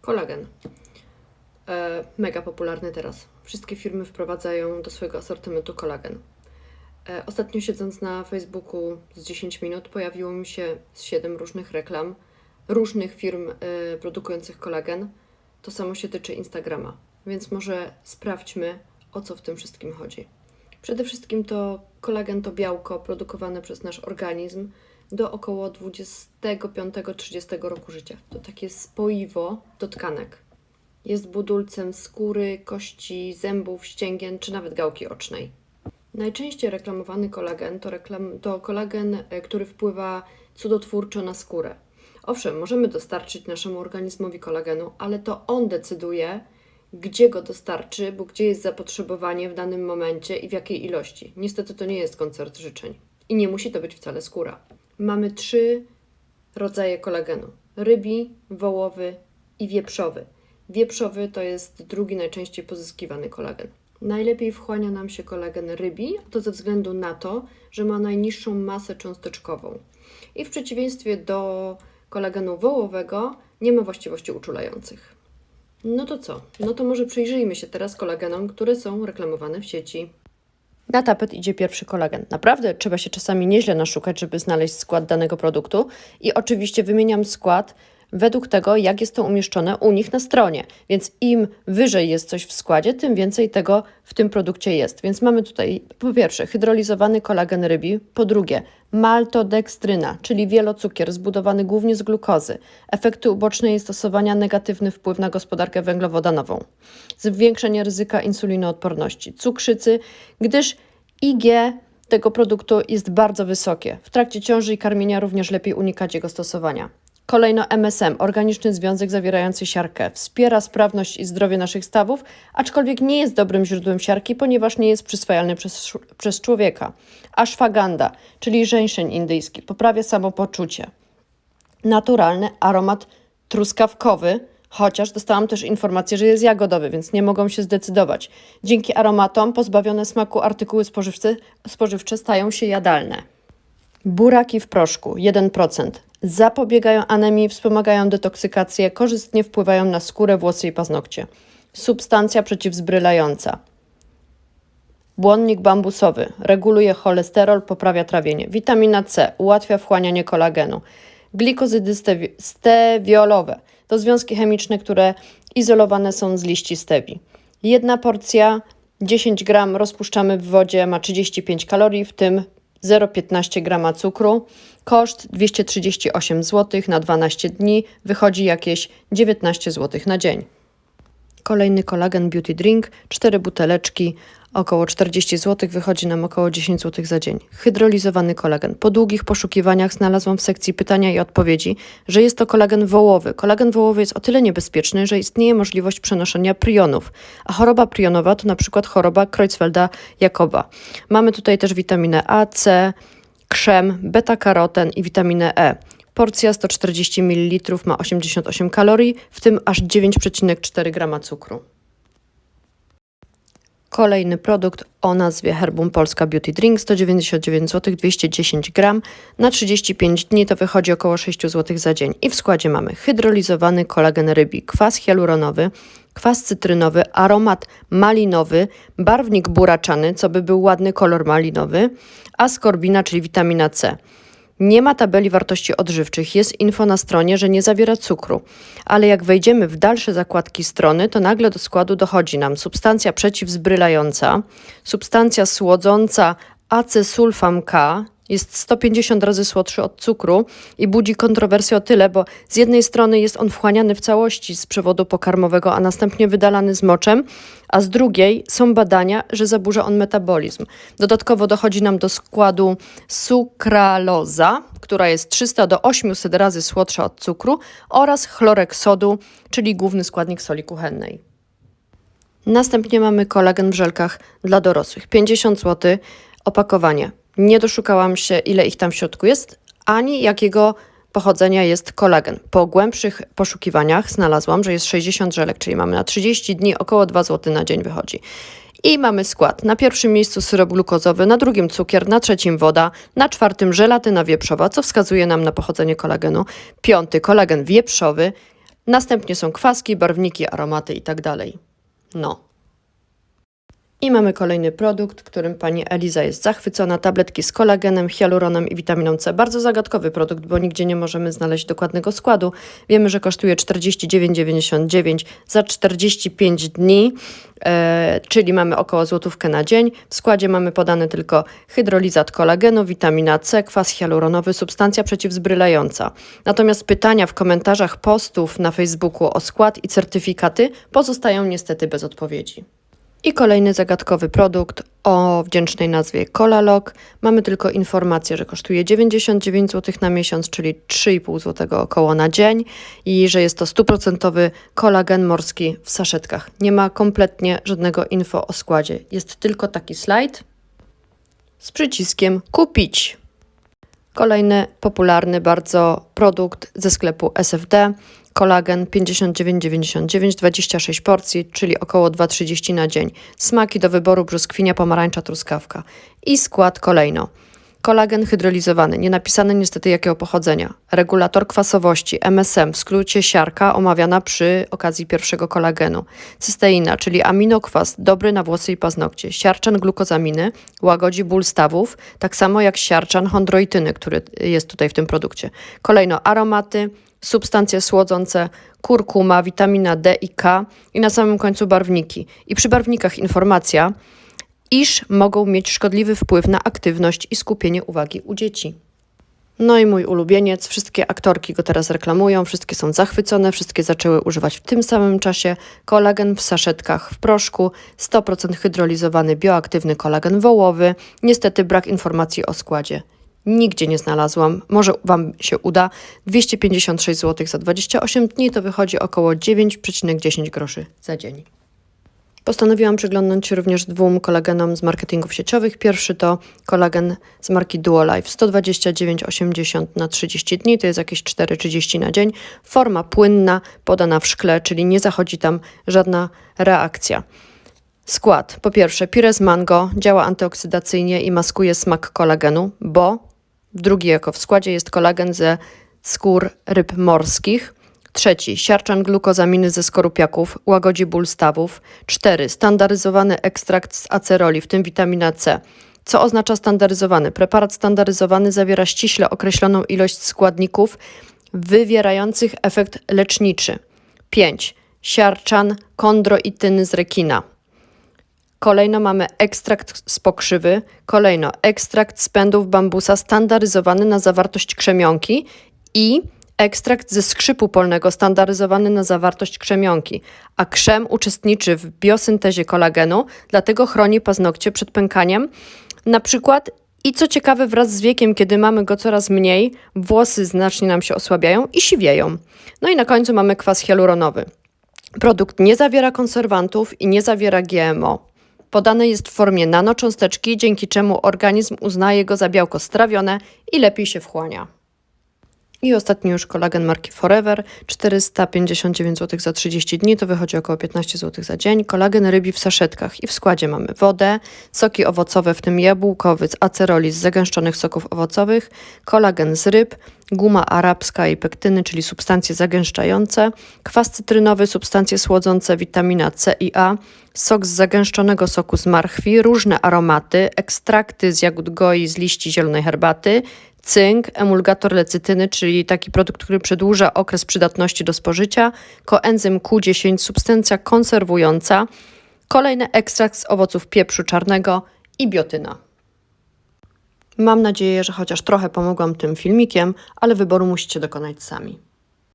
Kolagen. E, mega popularny teraz. Wszystkie firmy wprowadzają do swojego asortymentu kolagen. E, ostatnio siedząc na Facebooku z 10 minut pojawiło mi się z 7 różnych reklam różnych firm e, produkujących kolagen. To samo się tyczy Instagrama. Więc może sprawdźmy, o co w tym wszystkim chodzi. Przede wszystkim to kolagen to białko produkowane przez nasz organizm do około 25-30 roku życia. To takie spoiwo do tkanek. Jest budulcem skóry, kości, zębów, ścięgien czy nawet gałki ocznej. Najczęściej reklamowany kolagen to, reklam, to kolagen, e, który wpływa cudotwórczo na skórę. Owszem, możemy dostarczyć naszemu organizmowi kolagenu, ale to on decyduje, gdzie go dostarczy, bo gdzie jest zapotrzebowanie w danym momencie i w jakiej ilości. Niestety to nie jest koncert życzeń. I nie musi to być wcale skóra. Mamy trzy rodzaje kolagenu: rybi, wołowy i wieprzowy. Wieprzowy to jest drugi najczęściej pozyskiwany kolagen. Najlepiej wchłania nam się kolagen rybi, a to ze względu na to, że ma najniższą masę cząsteczkową. I w przeciwieństwie do kolagenu wołowego nie ma właściwości uczulających. No to co? No to może przyjrzyjmy się teraz kolagenom, które są reklamowane w sieci. Na tapet idzie pierwszy kolagen. Naprawdę trzeba się czasami nieźle naszukać, żeby znaleźć skład danego produktu. I oczywiście wymieniam skład według tego, jak jest to umieszczone u nich na stronie. Więc im wyżej jest coś w składzie, tym więcej tego w tym produkcie jest. Więc mamy tutaj po pierwsze hydrolizowany kolagen rybi, po drugie maltodekstryna, czyli wielocukier zbudowany głównie z glukozy. Efekty uboczne jej stosowania negatywny wpływ na gospodarkę węglowodanową. Zwiększenie ryzyka insulinoodporności, cukrzycy, gdyż IG tego produktu jest bardzo wysokie. W trakcie ciąży i karmienia również lepiej unikać jego stosowania. Kolejno MSM, organiczny związek zawierający siarkę. Wspiera sprawność i zdrowie naszych stawów, aczkolwiek nie jest dobrym źródłem siarki, ponieważ nie jest przyswajalny przez, przez człowieka. Ashwagandha, czyli żeńszeń indyjski, poprawia samopoczucie. Naturalny aromat truskawkowy, chociaż dostałam też informację, że jest jagodowy, więc nie mogą się zdecydować. Dzięki aromatom pozbawione smaku artykuły spożywcze, spożywcze stają się jadalne. Buraki w proszku 1%. Zapobiegają anemii, wspomagają detoksykację, korzystnie wpływają na skórę, włosy i paznokcie. Substancja przeciwzbrylająca. Błonnik bambusowy reguluje cholesterol, poprawia trawienie. Witamina C ułatwia wchłanianie kolagenu. Glikozydy stewi- stewiolowe to związki chemiczne, które izolowane są z liści stewi. Jedna porcja 10 gram rozpuszczamy w wodzie, ma 35 kalorii, w tym 0,15 grama cukru. Koszt 238 zł na 12 dni, wychodzi jakieś 19 zł na dzień. Kolejny kolagen Beauty Drink, 4 buteleczki, około 40 zł, wychodzi nam około 10 zł za dzień. Hydrolizowany kolagen. Po długich poszukiwaniach znalazłam w sekcji pytania i odpowiedzi, że jest to kolagen wołowy. Kolagen wołowy jest o tyle niebezpieczny, że istnieje możliwość przenoszenia prionów, a choroba prionowa to na przykład choroba Creutzfelda-Jakoba. Mamy tutaj też witaminę A, C, krzem, beta-karoten i witaminę E. Porcja 140 ml ma 88 kalorii, w tym aż 9,4 grama cukru. Kolejny produkt o nazwie Herbum Polska Beauty Drink 199 zł 210 gram na 35 dni to wychodzi około 6 zł za dzień. I w składzie mamy hydrolizowany kolagen rybi, kwas hialuronowy, kwas cytrynowy, aromat malinowy, barwnik buraczany, co by był ładny kolor malinowy, askorbina, czyli witamina C. Nie ma tabeli wartości odżywczych, jest info na stronie, że nie zawiera cukru, ale jak wejdziemy w dalsze zakładki strony, to nagle do składu dochodzi nam substancja przeciwzbrylająca, substancja słodząca acesulfam K, jest 150 razy słodszy od cukru i budzi kontrowersję o tyle, bo z jednej strony jest on wchłaniany w całości z przewodu pokarmowego, a następnie wydalany z moczem, a z drugiej są badania, że zaburza on metabolizm. Dodatkowo dochodzi nam do składu sukraloza, która jest 300 do 800 razy słodsza od cukru oraz chlorek sodu, czyli główny składnik soli kuchennej. Następnie mamy kolagen w żelkach dla dorosłych. 50 zł opakowanie. Nie doszukałam się, ile ich tam w środku jest, ani jakiego pochodzenia jest kolagen. Po głębszych poszukiwaniach znalazłam, że jest 60 żelek, czyli mamy na 30 dni około 2 zł na dzień wychodzi. I mamy skład. Na pierwszym miejscu syrop glukozowy, na drugim cukier, na trzecim woda, na czwartym żelatyna wieprzowa, co wskazuje nam na pochodzenie kolagenu. Piąty kolagen wieprzowy, Następnie są kwaski, barwniki, aromaty itd. No. I mamy kolejny produkt, którym pani Eliza jest zachwycona. Tabletki z kolagenem, hialuronem i witaminą C. Bardzo zagadkowy produkt, bo nigdzie nie możemy znaleźć dokładnego składu. Wiemy, że kosztuje 49,99 za 45 dni, e, czyli mamy około złotówkę na dzień. W składzie mamy podane tylko hydrolizat kolagenu, witamina C, kwas hialuronowy, substancja przeciwzbrylająca. Natomiast pytania w komentarzach postów na Facebooku o skład i certyfikaty pozostają niestety bez odpowiedzi. I kolejny zagadkowy produkt o wdzięcznej nazwie Colalog. Mamy tylko informację, że kosztuje 99 zł na miesiąc, czyli 3,5 zł około na dzień i że jest to stuprocentowy kolagen morski w saszetkach. Nie ma kompletnie żadnego info o składzie. Jest tylko taki slajd z przyciskiem kupić. Kolejny popularny bardzo produkt ze sklepu SFD. Kolagen 59,99, 26 porcji, czyli około 2,30 na dzień. Smaki do wyboru brzoskwinia, pomarańcza, truskawka. I skład kolejno. Kolagen hydrolizowany, nie napisane niestety jakiego pochodzenia. Regulator kwasowości, MSM, w skrócie siarka, omawiana przy okazji pierwszego kolagenu. Cysteina, czyli aminokwas, dobry na włosy i paznokcie. Siarczan glukozaminy, łagodzi ból stawów, tak samo jak siarczan chondroityny, który jest tutaj w tym produkcie. Kolejno aromaty, substancje słodzące, kurkuma, witamina D i K i na samym końcu barwniki. I przy barwnikach informacja, iż mogą mieć szkodliwy wpływ na aktywność i skupienie uwagi u dzieci. No i mój ulubieniec, wszystkie aktorki go teraz reklamują, wszystkie są zachwycone, wszystkie zaczęły używać w tym samym czasie kolagen w saszetkach w proszku, 100% hydrolizowany bioaktywny kolagen wołowy. Niestety brak informacji o składzie. Nigdzie nie znalazłam. Może Wam się uda. 256 zł za 28 dni to wychodzi około 9,10 groszy za dzień. Postanowiłam przyglądnąć się również dwóm kolagenom z marketingów sieciowych. Pierwszy to kolagen z marki Duolife 129,80 na 30 dni, to jest jakieś 4,30 na dzień. Forma płynna, podana w szkle, czyli nie zachodzi tam żadna reakcja. Skład. Po pierwsze, pires mango działa antyoksydacyjnie i maskuje smak kolagenu, bo drugi jako w składzie jest kolagen ze skór ryb morskich. Trzeci, siarczan glukozaminy ze skorupiaków, łagodzi ból stawów. Cztery, standaryzowany ekstrakt z aceroli, w tym witamina C. Co oznacza standaryzowany? Preparat standaryzowany zawiera ściśle określoną ilość składników wywierających efekt leczniczy. 5. Siarczan kondroityny z rekina. Kolejno mamy ekstrakt z pokrzywy. Kolejno ekstrakt z pędów bambusa standaryzowany na zawartość krzemionki i ekstrakt ze skrzypu polnego standaryzowany na zawartość krzemionki, a krzem uczestniczy w biosyntezie kolagenu, dlatego chroni paznokcie przed pękaniem. Na przykład i co ciekawe, wraz z wiekiem, kiedy mamy go coraz mniej, włosy znacznie nam się osłabiają i siwieją. No i na końcu mamy kwas hialuronowy. Produkt nie zawiera konserwantów i nie zawiera GMO. Podany jest w formie nanocząsteczki, dzięki czemu organizm uznaje go za białko strawione i lepiej się wchłania. I ostatni już kolagen marki Forever, 459 zł za 30 dni, to wychodzi około 15 zł za dzień. Kolagen rybi w saszetkach i w składzie mamy wodę, soki owocowe, w tym jabłkowy z aceroli z zagęszczonych soków owocowych, kolagen z ryb, guma arabska i pektyny, czyli substancje zagęszczające, kwas cytrynowy, substancje słodzące, witamina C i A, sok z zagęszczonego soku z marchwi, różne aromaty, ekstrakty z jagód goi, z liści zielonej herbaty, cynk, emulgator lecytyny, czyli taki produkt, który przedłuża okres przydatności do spożycia, koenzym Q10, substancja konserwująca, kolejny ekstrakt z owoców pieprzu czarnego i biotyna. Mam nadzieję, że chociaż trochę pomogłam tym filmikiem, ale wyboru musicie dokonać sami.